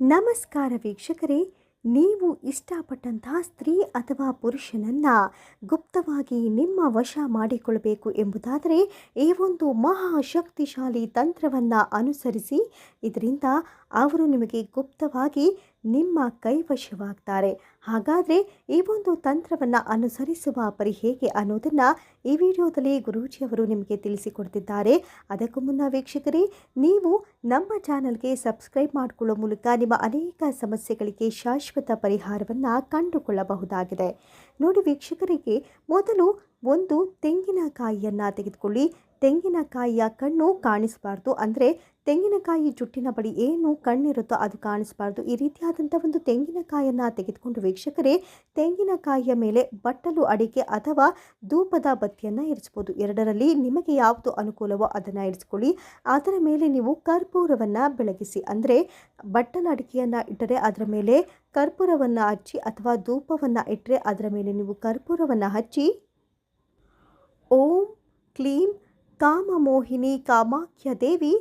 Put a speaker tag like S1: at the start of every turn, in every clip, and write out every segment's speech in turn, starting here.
S1: ನಮಸ್ಕಾರ ವೀಕ್ಷಕರೇ, ನೀವು ಇಷ್ಟಪಟ್ಟಂತಹ ಸ್ತ್ರೀ ಅಥವಾ ಪುರುಷನನ್ನು ಗುಪ್ತವಾಗಿ ನಿಮ್ಮ ವಶ ಮಾಡಿಕೊಳ್ಳಬೇಕು ಎಂಬುದಾದರೆ, ಈ ಒಂದು ಮಹಾಶಕ್ತಿಶಾಲಿ ತಂತ್ರವನ್ನು ಅನುಸರಿಸಿ, ಇದರಿಂದ ಅವರು ನಿಮಗೆ ಗುಪ್ತವಾಗಿ ನಿಮ್ಮ ಕೈವಶವಾಗ್ತಾರೆ. ಹಾಗಾದರೆ ಈ ಒಂದು ತಂತ್ರವನ್ನು ಅನುಸರಿಸುವ ಪರಿ ಹೇಗೆ ಅನ್ನೋದನ್ನು ಈ ವಿಡಿಯೋದಲ್ಲಿ ಗುರೂಜಿಯವರು ನಿಮಗೆ ತಿಳಿಸಿಕೊಡ್ತಿದ್ದಾರೆ. ಅದಕ್ಕೂ ಮುನ್ನ ವೀಕ್ಷಕರೇ, ನೀವು ನಮ್ಮ ಚಾನಲ್ಗೆ ಸಬ್ಸ್ಕ್ರೈಬ್ ಮಾಡಿಕೊಳ್ಳೋ ಮೂಲಕ ನಿಮ್ಮ ಅನೇಕ ಸಮಸ್ಯೆಗಳಿಗೆ ಶಾಶ್ವತ ಪರಿಹಾರವನ್ನು ಕಂಡುಕೊಳ್ಳಬಹುದಾಗಿದೆ. ನೋಡಿ ವೀಕ್ಷಕರಿಗೆ, ಮೊದಲು ಒಂದು ತೆಂಗಿನಕಾಯಿಯನ್ನು ತೆಗೆದುಕೊಳ್ಳಿ. ತೆಂಗಿನಕಾಯಿಯ ಕಣ್ಣು ಕಾಣಿಸಬಾರ್ದು. ಅಂದರೆ ತೆಂಗಿನಕಾಯಿ ಜುಟ್ಟಿನ ಬಳಿ ಏನು ಕಣ್ಣಿರುತ್ತೋ ಅದು ಕಾಣಿಸಬಾರ್ದು. ಈ ರೀತಿಯಾದಂಥ ಒಂದು ತೆಂಗಿನಕಾಯಿಯನ್ನು ತೆಗೆದುಕೊಂಡು ವೀಕ್ಷಕರೇ, ತೆಂಗಿನಕಾಯಿಯ ಮೇಲೆ ಬಟ್ಟಲು ಅಡಿಕೆ ಅಥವಾ ಧೂಪದ ಬತ್ತಿಯನ್ನು ಇರಿಸ್ಬೋದು ಎರಡರಲ್ಲಿ ನಿಮಗೆ ಯಾವುದು ಅನುಕೂಲವೋ ಅದನ್ನು ಇರಿಸ್ಕೊಳ್ಳಿ. ಅದರ ಮೇಲೆ ನೀವು ಕರ್ಪೂರವನ್ನು ಬೆಳಗಿಸಿ. ಅಂದರೆ ಬಟ್ಟಲ ಅಡಿಕೆಯನ್ನು ಇಟ್ಟರೆ ಅದರ ಮೇಲೆ ಕರ್ಪೂರವನ್ನು ಹಚ್ಚಿ ಅಥವಾ ಧೂಪವನ್ನು ಇಟ್ಟರೆ ಅದರ ಮೇಲೆ ನೀವು ಕರ್ಪೂರವನ್ನು ಹಚ್ಚಿ ಓಂ ಕ್ಲೀಂ ಕಾಮಮೋಹಿನಿ ಕಾಮಾಖ್ಯ ದೇವಿ.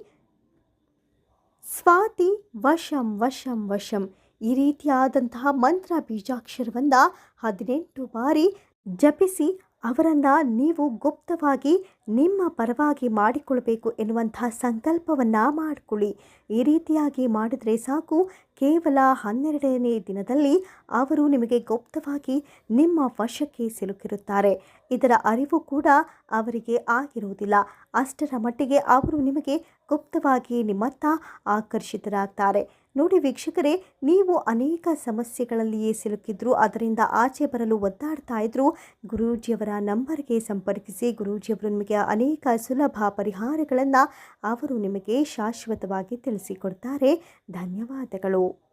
S1: ಸ್ವಾತಿ ವಶಂ ವಶಂ ವಶಂ. ಈ ರೀತಿಯಾದಂತಹ ಮಂತ್ರ ಬೀಜಾಕ್ಷರವನ್ನು ಹದಿನೆಂಟು ಬಾರಿ ಜಪಿಸಿ ಅವರನ್ನು ನೀವು ಗುಪ್ತವಾಗಿ ನಿಮ್ಮ ಪರವಾಗಿ ಮಾಡಿಕೊಳ್ಬೇಕು ಎನ್ನುವಂಥ ಸಂಕಲ್ಪವನ್ನು ಮಾಡಿಕೊಳ್ಳಿ. ಈ ರೀತಿಯಾಗಿ ಮಾಡಿದರೆ ಸಾಕು. ಕೇವಲ ಹನ್ನೆರಡನೇ ದಿನದಲ್ಲಿ ಅವರು ನಿಮಗೆ ಗುಪ್ತವಾಗಿ ನಿಮ್ಮ ವಶಕ್ಕೆ ಸಿಲುಕಿರುತ್ತಾರೆ. ಇದರ ಅರಿವು ಕೂಡ ಅವರಿಗೆ ಆಗಿರುವುದಿಲ್ಲ. ಅಷ್ಟರ ಮಟ್ಟಿಗೆ ಅವರು ನಿಮಗೆ ಗುಪ್ತವಾಗಿ ನಿಮ್ಮತ್ತ ಆಕರ್ಷಿತರಾಗ್ತಾರೆ. ನೋಡಿ ವೀಕ್ಷಕರೇ, ನೀವು ಅನೇಕ ಸಮಸ್ಯೆಗಳಲ್ಲಿಯೇ ಸಿಲುಕಿದ್ರು, ಅದರಿಂದ ಆಚೆ ಬರಲು ಒದ್ದಾಡ್ತಾ ಇದ್ರು, ಗುರೂಜಿಯವರ ನಂಬರ್ಗೆ ಸಂಪರ್ಕಿಸಿ, ಗುರೂಜಿಯವರು ನಿಮಗೆ ಅನೇಕ ಸುಲಭ ಪರಿಹಾರಗಳನ್ನು ಅವರು ನಿಮಗೆ ಶಾಶ್ವತವಾಗಿ ತಿಳಿಸಿಕೊಡ್ತಾರೆ. ಧನ್ಯವಾದಗಳು.